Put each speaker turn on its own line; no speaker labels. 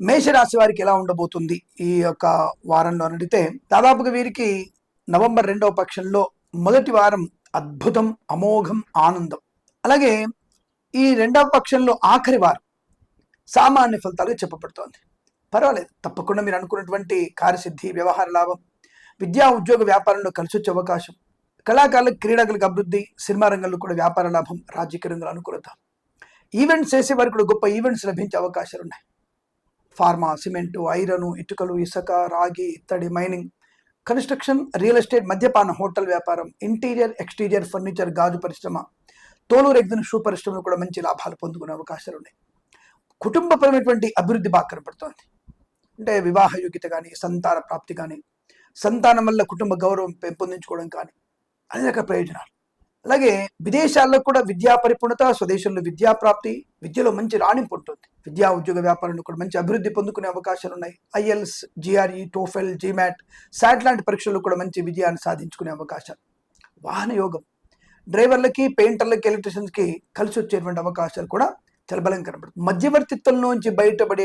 మేషరాశి వారికి ఎలా ఉండబోతుంది ఈ యొక్క వారంలో అడిగితే దాదాపుగా వీరికి నవంబర్ రెండవ పక్షంలో మొదటి వారం అద్భుతం అమోఘం ఆనందం. అలాగే ఈ రెండవ పక్షంలో ఆఖరి వారం సామాన్య ఫలితాలుగా చెప్పబడుతోంది. పర్వాలేదు తప్పకుండా మీరు అనుకున్నటువంటి కార్యసిద్ధి వ్యవహార లాభం విద్యా ఉద్యోగ వ్యాపారంలో కలిసి వచ్చే అవకాశం కళాకారులకు క్రీడాకులకు అభివృద్ధి సినిమా రంగంలో కూడా వ్యాపార లాభం రాజకీయ రంగంలో అనుకూలత. ఈవెంట్స్ చేసే వారికి కూడా గొప్ప ఈవెంట్స్ లభించే అవకాశాలు ఉన్నాయి ఫార్మా సిమెంటు ఐరను ఇటుకలు ఇసుక రాగి ఇత్తడి మైనింగ్ కన్స్ట్రక్షన్ రియల్ ఎస్టేట్ మద్యపాన హోటల్ వ్యాపారం ఇంటీరియర్ ఎక్స్టీరియర్ ఫర్నిచర్ గాజు పరిశ్రమ తోలు ఎగ్జిన్ షూ పరిశ్రమలు కూడా మంచి లాభాలు పొందుకునే అవకాశాలు ఉన్నాయి. కుటుంబపరమైనటువంటి అభివృద్ధి బాగా కనపడుతోంది. అంటే వివాహ యోగ్యత కానీ సంతాన ప్రాప్తి కానీ సంతానం వల్ల కుటుంబ గౌరవం పెంపొందించుకోవడం కానీ అనేక ప్రయోజనాలు. అలాగే విదేశాల్లో కూడా విద్యా పరిపూర్ణత స్వదేశంలో విద్యా ప్రాప్తి విద్యలో మంచి రాణింపు ఉంటుంది. విద్యా ఉద్యోగ వ్యాపారంలో కూడా మంచి అభివృద్ధి పొందుకునే అవకాశాలు ఉన్నాయి. IELTS GRE TOEFL GMAT SAT లాంటి పరీక్షల్లో కూడా మంచి విజయాన్ని సాధించుకునే అవకాశాలు. వాహన యోగం. డ్రైవర్లకి పెయింటర్లకి ఎలక్ట్రీషియన్స్కి కలిసి వచ్చేటువంటి అవకాశాలు కూడా చాలా బలం కనబడుతుంది మధ్యవర్తిత్వంలోంచి బయటపడే